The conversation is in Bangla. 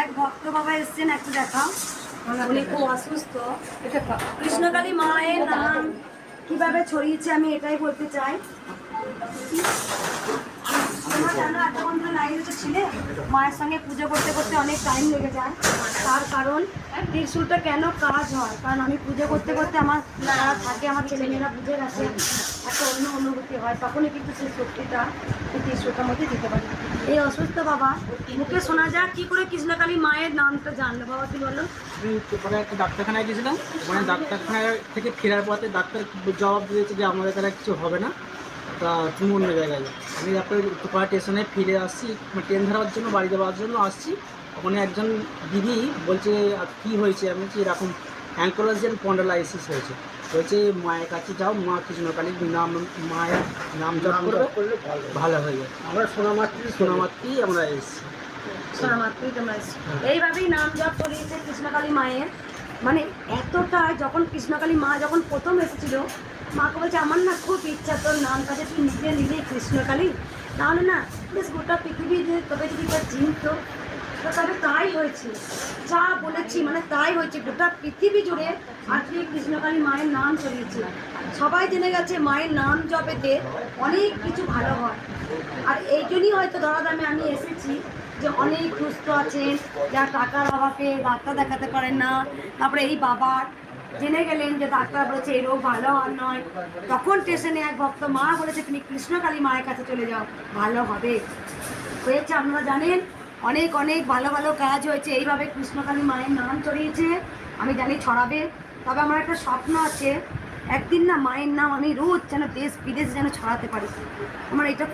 এক ভক্ত বাবা এসছেন একটু দেখাও। উনি খুব অসুস্থ। কৃষ্ণকালী মায়ের নাম। কীভাবে ছড়িয়েছে আমি এটাই বলতে চাই। তোমরা জানো এত ঘণ্টা লাইনে তো ছিলে? মায়ের সঙ্গে পুজো করতে করতে অনেক টাইম লেগে যায়। কারণ ত্রিশুলটা কেন কাজ হয়? কারণ আমি পুজো করতে করতে আমার যারা থাকে, আমার ছেলেমেয়েরা বুঝে গেছে একটা অন্য অনুভূতি হয়। তখনই কিন্তু সেই শক্তিটা এই ত্রিশুলটার মধ্যে দিতে পারি। এই অসুস্থ বাবা, মুখে শোনা যায়, কি করে কৃষ্ণকালী মায়ের নামটা জানলো? বাবা বলল? আমি ওখানে একটা ডাক্তারখানায় গেছিলাম ওখানে ডাক্তারখানায় থেকে ফেরার পথে ডাক্তার জবাব দিয়েছে যে আমাদের তারা কিছু হবে না। তা তুমি অন্য জায়গায় যাও আমি তারপরে তোপা স্টেশনে ফিরে আসছি। মানে ট্রেন ধরার জন্য বাড়ি যাওয়ার জন্য আসছি। ওখানে একজন দিদি বলছে আর কী হয়েছে? আমি বলছি এরকম অ্যাঙ্কোলজিয়ান পন্ডালাইসিস হয়েছে। বলছে মায়ের কাছে যাও মা কৃষ্ণকালীর নাম মায়ের নাম জপ করবে। ভালো হয়ে। যায় আমরা সোনামাতৃ সোনামাত্রি আমরা এসেছি। তোমরা এসছো। এইভাবেই নাম জপ করিয়েছে কৃষ্ণকালী মায়ের। মানে এতটা যখন কৃষ্ণকালী মা যখন প্রথম এসেছিল মাকে বলছে, আমার না খুব ইচ্ছা, তোর নাম কাছে তুই নিজে নিজেই কৃষ্ণকালী। তাহলে না, বেশ গোটা পৃথিবী যে তবে যদি তোর চিনত তবে তাই হয়েছে। যা বলেছি মানে তাই হয়েছে, গোটা পৃথিবী জুড়ে আজকে কৃষ্ণকালী মায়ের নাম ছড়িয়েছে সবাই জেনে গেছে, মায়ের নাম জপেতে অনেক কিছু ভালো হয়। আর এই জন্যই হয়তো ধরাধামে আমি এসেছি যে অনেক সুস্থ আছেন, যারা টাকার অভাবে ডাক্তার দেখাতে পারেন না। তারপরে এই বাবার জেনে গেলেন যে ডাক্তার বলেছে এই রোগ ভালো আর নয়। তখন স্টেশনে এক ভক্ত মা বলেছে, তুমি কৃষ্ণকালী মায়ের কাছে চলে যাও, ভালো হবে। হয়েছে, আপনারা জানেন, অনেক অনেক ভালো ভালো কাজ হয়েছে। এইভাবে কৃষ্ণকালী মায়ের নাম চড়িয়েছে, আমি জানি ছড়াবে। তবে আমার একটা স্বপ্ন আছে, একদিন না মায়ের নাম আমি রোজ যেন দেশ বিদেশ যেন ছড়াতে পারি। আমার এটা